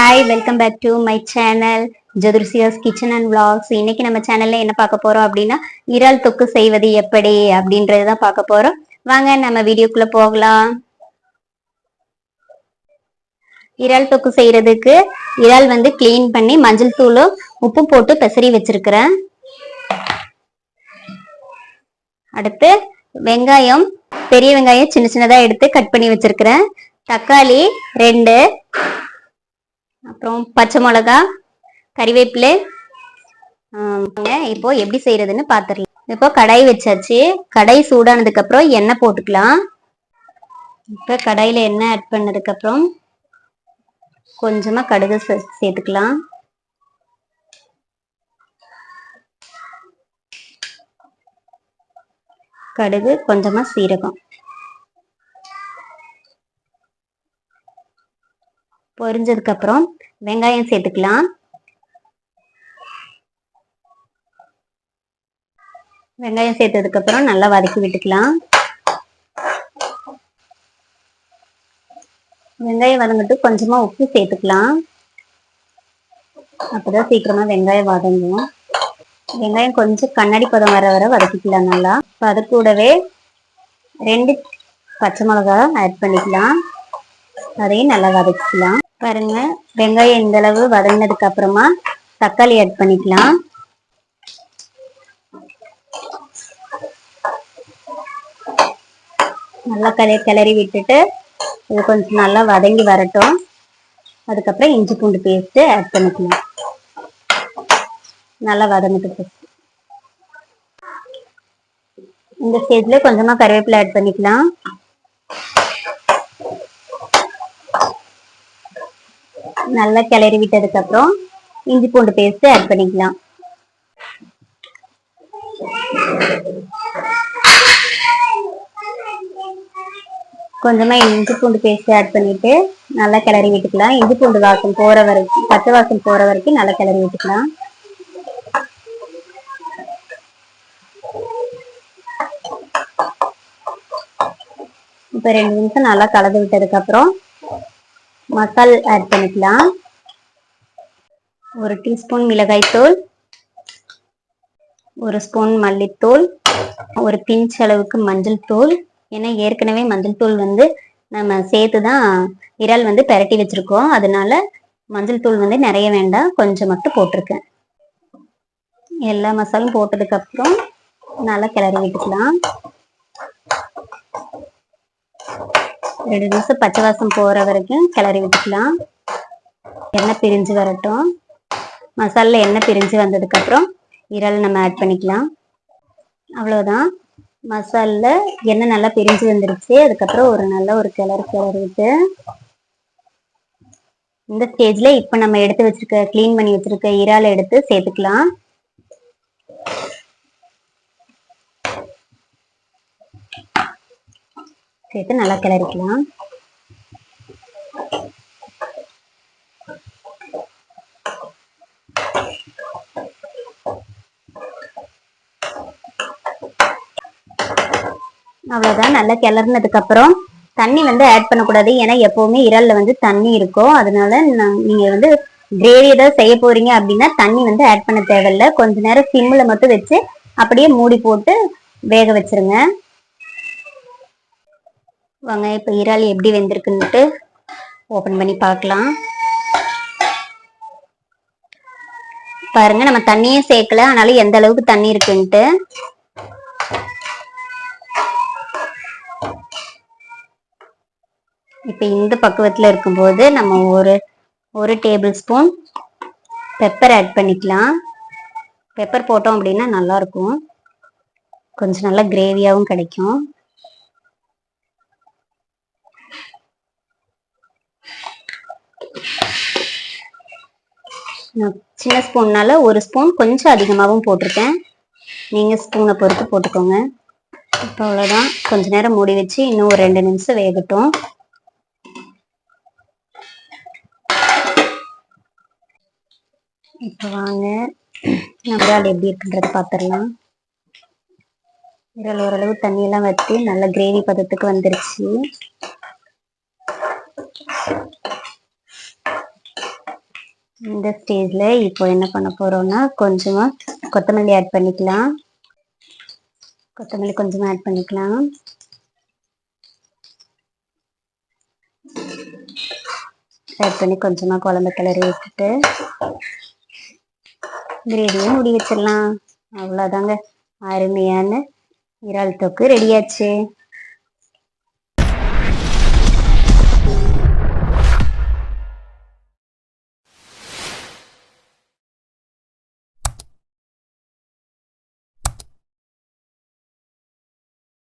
Hi welcome back to my channel Jathurshiya's kitchen and vlogs இன்னைக்கு நம்ம சேனல்ல என்ன பார்க்க போறோம் அப்படின்னா இறால் தொக்கு செய்வது எப்படி அப்படின்றது தான் பார்க்க போறோம். வாங்க நம்ம வீடியோக்குள்ள போகலாம். இறால் தொக்கு செய்யறதுக்கு இறால் வந்து க்ளீன் பண்ணி மஞ்சள் தூளும் உப்பு போட்டு பெசரி வச்சிருக்கிறேன். அடுத்து வெங்காயம் பெரிய வெங்காயம் சின்ன சின்னதா எடுத்து கட் பண்ணி வச்சிருக்கிறேன். தக்காளி ரெண்டு அப்புறம் பச்சை மிளகா கறிவேப்பிலை இப்போ எப்படி செய்யறதுன்னு பாத்துடலாம் இப்போ கடாய் வச்சாச்சு. கடாய் சூடானதுக்கு அப்புறம் எண்ணெய் போட்டுக்கலாம். இப்போ கடாயில எண்ணெய் ஆட் பண்ணதுக்கு அப்புறம் கொஞ்சமா கடுகு சேர்த்துக்கலாம். கடுகு கொஞ்சமா சீரகம். பொரிஞ்சதுக்கு அப்புறம் வெங்காயம் சேர்த்துக்கலாம். வெங்காயம் சேர்த்ததுக்கு அப்புறம் நல்லா வதக்கி விட்டுக்கலாம். வெங்காயம் வதங்கிட்டு கொஞ்சமா உப்பு சேர்த்துக்கலாம். அப்பதான் சீக்கிரமா வெங்காயம் வதங்கும். வெங்காயம் கொஞ்சம் கண்ணாடி பதம் வர வர வதக்கிக்கலாம் நல்லா. அது கூடவே ரெண்டு பச்சை மிளகா ஆட் பண்ணிக்கலாம். அதையும் நல்லா வதக்கிக்கலாம். பாருங்க. வெங்காயம் இந்த அளவு வதங்கினதுக்கு அப்புறமா தக்காளி ஆட் பண்ணிக்கலாம். நல்லா கலை கிளறி விட்டுட்டு இது கொஞ்சம் நல்லா வதங்கி வரட்டும். அதுக்கப்புறம் இஞ்சி பூண்டு பேஸ்ட்டு ஆட் பண்ணிக்கலாம். நல்லா வதங்கிட்டு இந்த ஸ்டேஜ்ல கொஞ்சமா கருவேப்பிலை ஆட் பண்ணிக்கலாம். நல்லா கிளறி விட்டதுக்கு அப்புறம் இஞ்சி பூண்டு பேஸ்ட் ஆட் பண்ணிக்கலாம். கொஞ்சமா இஞ்சி பூண்டு பேஸ்ட் ஆட் பண்ணிட்டு நல்லா கிளறி விட்டுக்கலாம். இஞ்சி பூண்டு வாசம் போற வரைக்கும் பச்சை வாசம் போற வரைக்கும் நல்லா கிளறி விட்டுக்கலாம். இப்ப ரெண்டு நிமிஷம் நல்லா கலந்து விட்டதுக்கு அப்புறம் மசால் ஆட் பண்ணிக்கலாம். ஒரு டீஸ்பூன் மிளகாய்த்தூள் ஒரு ஸ்பூன் மல்லித்தூள் ஒரு பிஞ்ச் அளவுக்கு மஞ்சள் தூள். ஏன்னா ஏற்கனவே மஞ்சள் தூள் வந்து நம்ம சேர்த்து தான் இறால் வந்து பெரட்டி வச்சிருக்கோம். அதனால மஞ்சள் தூள் வந்து நிறைய வேண்டாம். கொஞ்சம் மட்டும் போட்டிருக்கேன். எல்லா மசாலும் போட்டதுக்கு அப்புறம் நல்லா கிளறி விட்டுக்கலாம். ரெண்டு நிமிஷம் பச்சை வாசம் போகிற வரைக்கும் கிளறி விட்டுக்கலாம். எண்ணெய் பிரிஞ்சு வரட்டும். மசாலில் எண்ணெய் பிரிஞ்சு வந்ததுக்கப்புறம் இறால் நம்ம ஆட் பண்ணிக்கலாம். அவ்வளோதான் மசாலில் எண்ணெய் நல்லா பிரிஞ்சு வந்துருச்சு. அதுக்கப்புறம் ஒரு நல்ல ஒரு கிளறு கிளறிட்டு இந்த ஸ்டேஜ்ல இப்போ நம்ம எடுத்து வச்சிருக்க க்ளீன் பண்ணி வச்சிருக்க இறால் எடுத்து சேர்த்துக்கலாம். சேர்த்து நல்லா கிளறிக்கலாம். அவ்வளவுதான் நல்லா கிளறினதுக்கப்புறம் தண்ணி வந்து ஆட் பண்ணக்கூடாது. ஏன்னா எப்போவுமே இறலில் வந்து தண்ணி இருக்கும். அதனால நான்- நீங்க வந்து கிரேவி ஏதாவது செய்ய போறீங்க அப்படின்னா தண்ணி வந்து ஆட் பண்ண தேவையில்ல. கொஞ்ச நேரம் சிம்மில் மட்டும் வச்சு அப்படியே மூடி போட்டு வேக வச்சிருங்க. வாங்க இப்போ இறால் எப்படி வெந்திருக்குன்ட்டு ஓப்பன் பண்ணி பார்க்கலாம். பாருங்க நம்ம தண்ணியே சேர்க்கல ஆனாலும் எந்த அளவுக்கு தண்ணி இருக்குன்ட்டு. இப்போ இந்த பக்குவத்தில் இருக்கும்போது நம்ம ஒரு ஒரு டேபிள் ஸ்பூன் பெப்பர் ஆட் பண்ணிக்கலாம். பெப்பர் போட்டோம் அப்படின்னா நல்லா இருக்கும். கொஞ்சம் நல்லா கிரேவியாகவும் கிடைக்கும். சின்ன ஸ்பூன்னால ஒரு ஸ்பூன் கொஞ்சம் அதிகமாகவும் போட்டிருக்கேன். நீங்கள் ஸ்பூனை பொறுத்து போட்டுக்கோங்க. இப்போ அவ்வளோதான் கொஞ்ச நேரம் மூடி வச்சு இன்னும் ஒரு ரெண்டு நிமிஷம் வேகட்டும். இப்போ வாங்க. நம்ம எப்படி இருக்குன்றத பார்த்துடலாம் இறால் ஓரளவு தண்ணியெல்லாம் வற்றி நல்ல கிரேவி பதத்துக்கு வந்துருச்சு. இந்த ஸ்டேஜில் இப்போ என்ன பண்ண போறோம்னா கொஞ்சமாக கொத்தமல்லி ஆட் பண்ணிக்கலாம். கொத்தமல்லி கொஞ்சமாக ஆட் பண்ணிக்கலாம். ஆட் பண்ணி கொஞ்சமாக குழம்பு கிளறி விட்டுட்டு கிரேவியும் முடி வச்சிடலாம். அவ்வளோதாங்க அருமையான இறால் தொக்கு ரெடியாச்சு